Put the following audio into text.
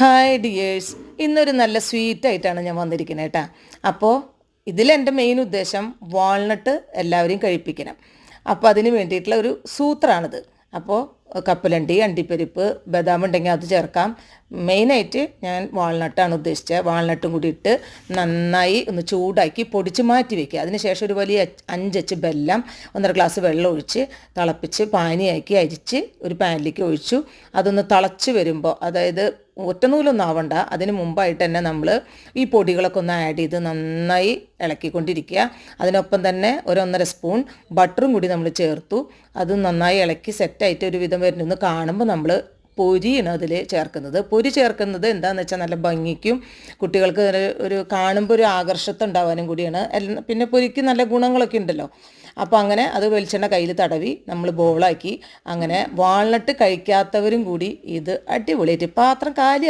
Hi dears ഇന്നൊരു നല്ല sweet ആയിട്ടാണ് ഞാൻ വന്നിരിക്കുന്നത് കേട്ടോ. അപ്പോൾ ഇതിലെന്റെ മെയിൻ ഉദ്ദേശം വാൾനട്ട് എല്ലാവരെയും കഴിപ്പിക്കണം. അപ്പോൾ അതിന് വേണ്ടിയിട്ടുള്ള ഒരു സൂത്രമാണിത് അപ്പോൾ കപ്പലണ്ടി അണ്ടിപ്പരിപ്പ് ബദാം ഉണ്ടെങ്കിൽ അത് ചേർക്കാം. മെയിനായിട്ട് ഞാൻ വാൾനട്ടാണ് ഉദ്ദേശിച്ചത് വാൾനട്ടും കൂടി ഇട്ട് നന്നായി ഒന്ന് ചൂടാക്കി പൊടിച്ച് മാറ്റി വയ്ക്കുക അതിനുശേഷം ഒരു വലിയ അഞ്ചച്ച് ബെല്ലം ഒന്നര ഗ്ലാസ് വെള്ളം ഒഴിച്ച് തിളപ്പിച്ച് പാനിയാക്കി അരിച്ച് ഒരു പാനിലേക്ക് ഒഴിച്ചു. അതൊന്ന് തിളച്ച് വരുമ്പോൾ അതായത് ഒറ്റനൂലൊന്നും ആവണ്ട അതിന് മുമ്പായിട്ട് തന്നെ നമ്മൾ ഈ പൊടികളൊക്കെ ഒന്ന് ആഡ് ചെയ്ത് നന്നായി ഇളക്കിക്കൊണ്ടിരിക്കുക. അതിനൊപ്പം തന്നെ ഒരു ഒന്നര സ്പൂൺ ബട്ടറും കൂടി നമ്മൾ ചേർത്തു. അത് നന്നായി ഇളക്കി സെറ്റായിട്ട് ഒരു വിധം വരുന്നെന്ന് കാണുമ്പോൾ നമ്മൾ പൊരിയാണ് അതിൽ ചേർക്കുന്നത്. പൊരി ചേർക്കുന്നത് എന്താണെന്ന് വെച്ചാൽ നല്ല ഭംഗിക്കും കുട്ടികൾക്ക് ഒരു കാണുമ്പോൾ ഒരു ആകർഷത്വം ഉണ്ടാവാനും കൂടിയാണ്. പിന്നെ പൊരിക്ക് നല്ല ഗുണങ്ങളൊക്കെ ഉണ്ടല്ലോ. അപ്പോൾ അങ്ങനെ അത് വെളിച്ചെണ്ണ കയ്യിൽ തടവി നമ്മൾ ബോളാക്കി അങ്ങനെ വാൾനട്ട് കഴിക്കാത്തവരും കൂടി ഇത് അടിപൊളിയായിട്ട് പാത്രം കാലി